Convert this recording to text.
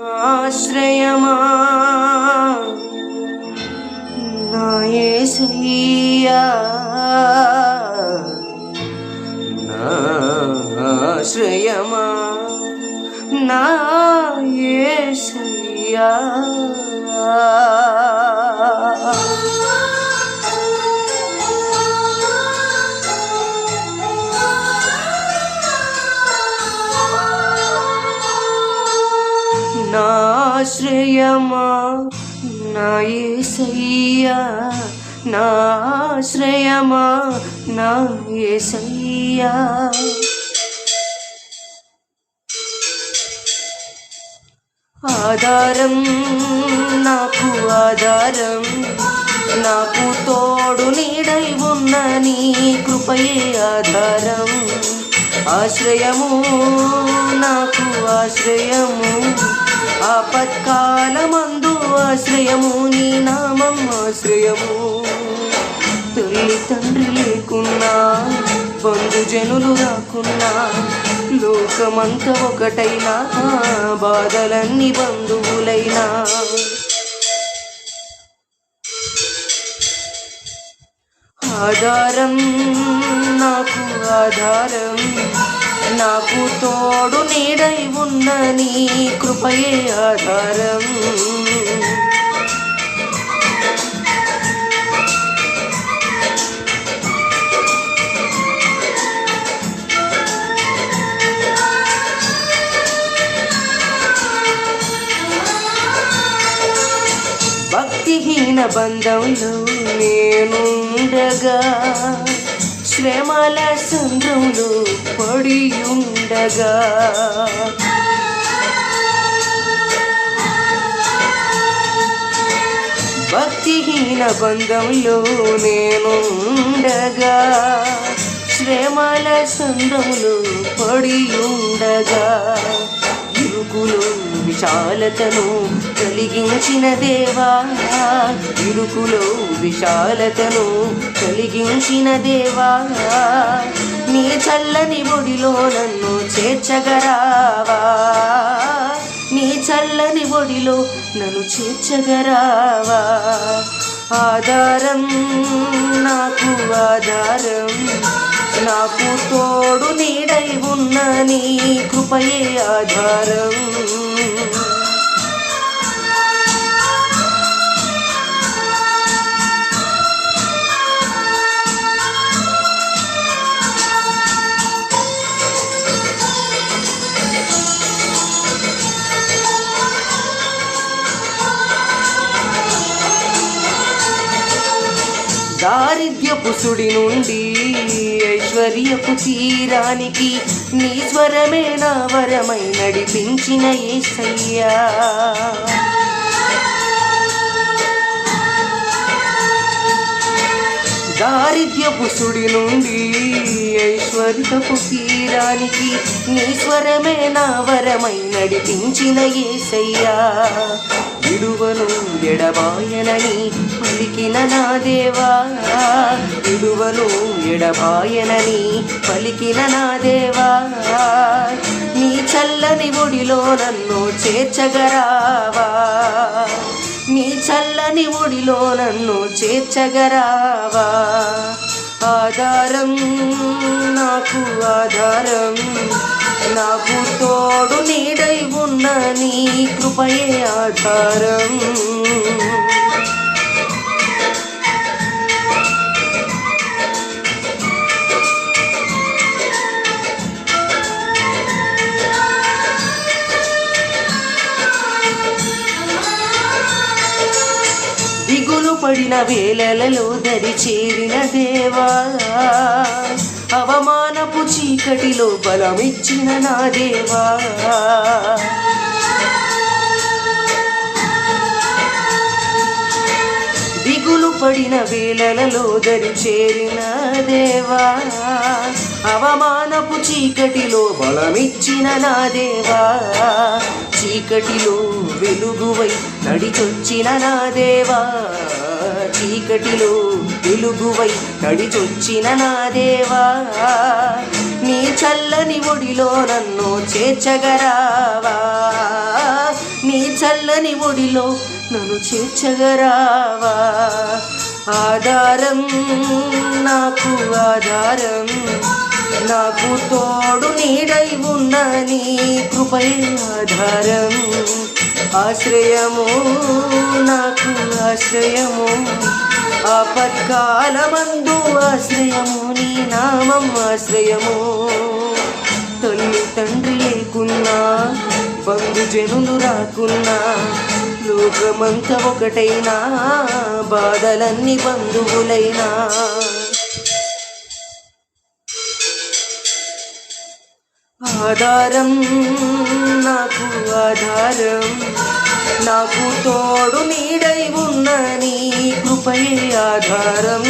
ఆశ్రయమా? నా యేసయ్యా ఆశ్రయమా? నా ఆశ్రయమా? నా ఏసయ్యా నా ఆశ్రయమా? నా ఏసయ్యా. ఆధారం నాకు ఆధారం నాకు తోడు నీడై ఉన్న నీ కృపయే ఆధారం. ఆశ్రయము నాకు ఆశ్రయము. ఆపత్కాలమందు ఆశ్రయము నీ నామం ఆశ్రయము. తల్లి తండ్రి లేకున్నా బంధుజనులు రాకున్నా లోకమంత ఒకటైనా బాధలన్నీ బంధువులైనా. ఆధారం నాకు ఆధారం నాకు తోడు నీడై ఉన్న నీ కృపయే ఆధారం. భక్తిహీన బంధంలో నేనుండగా శ్రమల సంద్రంలో పడి ఉండగా భక్తిహీన బంధంలో నేనుండగా శ్రమల సంద్రంలో పడి ఉండగా ఇరుకులు విశాలతను కలిగించిన దేవా ఇరుకులో విశాలతను కలిగించిన దేవా నీ చల్లని ఒడిలో నన్ను చేర్చగరావా. నీ చల్లని ఒడిలో నన్ను చేర్చగరావా? ఆధారం నాకు ఆధారం. నాకు తోడు నీడై ఉన్న నీ కృపయే ఆధారం. దారిద్ర్యపు సుడి నుండి ఐశ్వర్యపు తీరానికి నీ స్వరమే నా వరమై నడిపించిన ఏసయ్యా. దారిద్ర్యపు సుడి నుండి ఐశ్వర్యపు తీరానికి నీ స్వరమే నా వరమై నడిపించిన ఏసయ్యా. విడువను ఎడబాయనని పలికిన నా దేవా. విడువను ఎడబాయనని పలికిన నా దేవా. నీ చల్లని ఒడిలో నన్ను చేర్చగరావా. నీ చల్లని ఒడిలో నన్ను చేర్చగరావా. ఆధారం నాకు ఆధారం. నాకు తోడు నీడై ఉన్న నీ కృపయే ఆధారం. పడిన వేళలలో దరి చేరిన దేవా. అవమానపు చీకటిలో బలమిచ్చిన నా దేవా. దిగులు పడిన వేళలలో దరి చేరిన దేవా. అవమానపు చీకటిలో బలమిచ్చిన నా దేవా. చీకటిలో వెలుగువై నడిచొచ్చిన నా దేవా. చీకటిలో వెలుగువై నడిచొచ్చిన నా దేవా. నీ చల్లని ఒడిలో నన్ను చేర్చగరావా. నీ నీ చల్లని ఒడిలో నన్ను చేర్చగరావా. ఆధారం నాకు ఆధారం. నాకు తోడు నీడై ఉన్న నీ కృపై ఆధారం. ఆశ్రయము నాకు ఆశ్రయము. ఆపత్కాలమందు ఆశ్రయము నీ నామం ఆశ్రయము. తల్లి తండ్రి లేకున్నా బంధుజనులు రాకున్నా లోకమంత ఒకటైనా బాధలన్నీ బంధువులైనా. ఆధారం నాకు ఆధారం. నాకు తోడు నీడై ఉన్న నీ కృపయే ఆధారం.